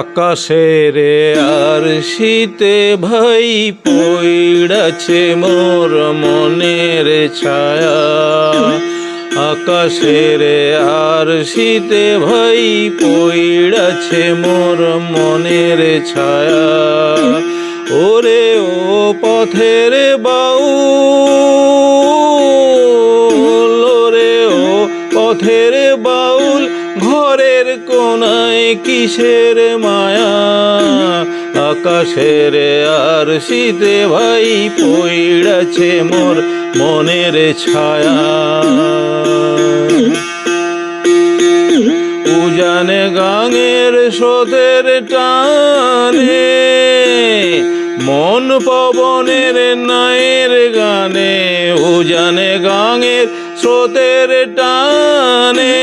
আকাশের আর শীতে ভাই পইড়াছে মোর মনের ছায়া। আকাশের আর শীতে ভাই পইড়াছে মোর মনের ছায়া। ওরে ও পথের বাউ পথের বাউল ঘরের কোনায় কিসের মায়া? আকাশের আর শীতে ভাই পইড়াছে মোর মনের ছায়া। উজানে গাঙের স্রোতের টানে, মন পবনের নায়ের গানে উজানে গাঙের স্রোতের টানে,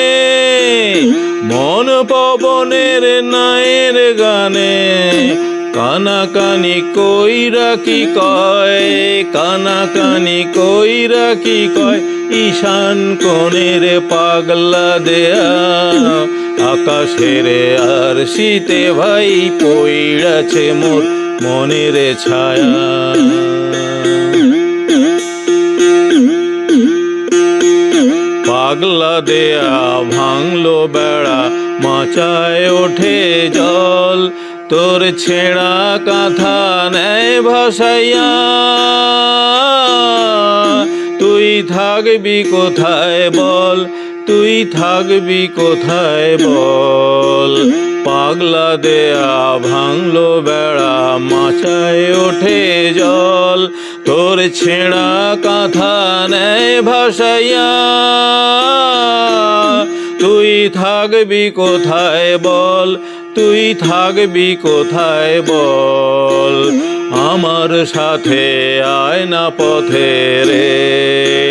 মন পবনের নায়ের গানে, কানাকানি কইরা কি কয়, কানাকানি কইরা কি কয়, ঈশান কোণের পাগলা দেয়া, আকাশের আর শীতে ভাই পইড়াছে মোর মনের ছায়া। পাগলা দেয়া ভাঙলো বেড়া, মাচায় ওঠে জল। তোর ছেঁড়া কাঁথা নেয় ভাসাইয়া। তুই থাকবি কোথায় বল? তুই থাকবি কোথায় বল? পাগলা দেয়া ভাঙলো বেড়া, মাচায় ওঠে জল। তোর ছেঁড়া কাঁথা নেয় ভাসাইয়া। তুই থাকবি কোথায় বল? তুই থাকবি কোথায় বল? আমার সাথে আয় না পথে রে।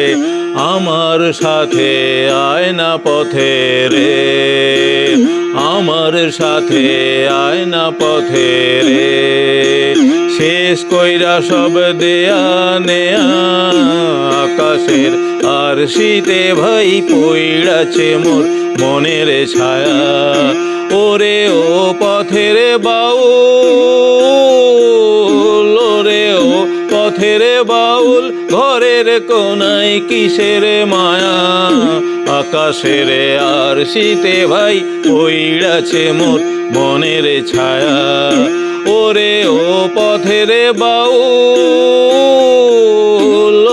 সাথে আয় না পথে রে। আমার সাথে আয় না পথে রে। শেষ কইরা সব দেয়া নেয়া, আকাশের আর শীতে ভাই পইড়াছে মোর মনের ছায়া। ওরে ও পথের বাউল, ওরে ও পথের বাউল ঘরের কোনায় কিসের মায়া? আকাশের আর শীতে ভাই পইড়াছে মোর মনের ছায়া। ওরে ও পথের বাউল,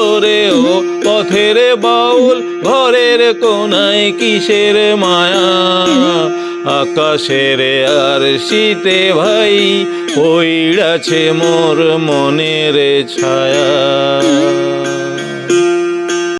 ওরে ও পথের বাউল ঘরের কোনায় কিসের মায়া? আকাশের আর শীতে ভাই পইড়াছে মোর মনের ছায়া।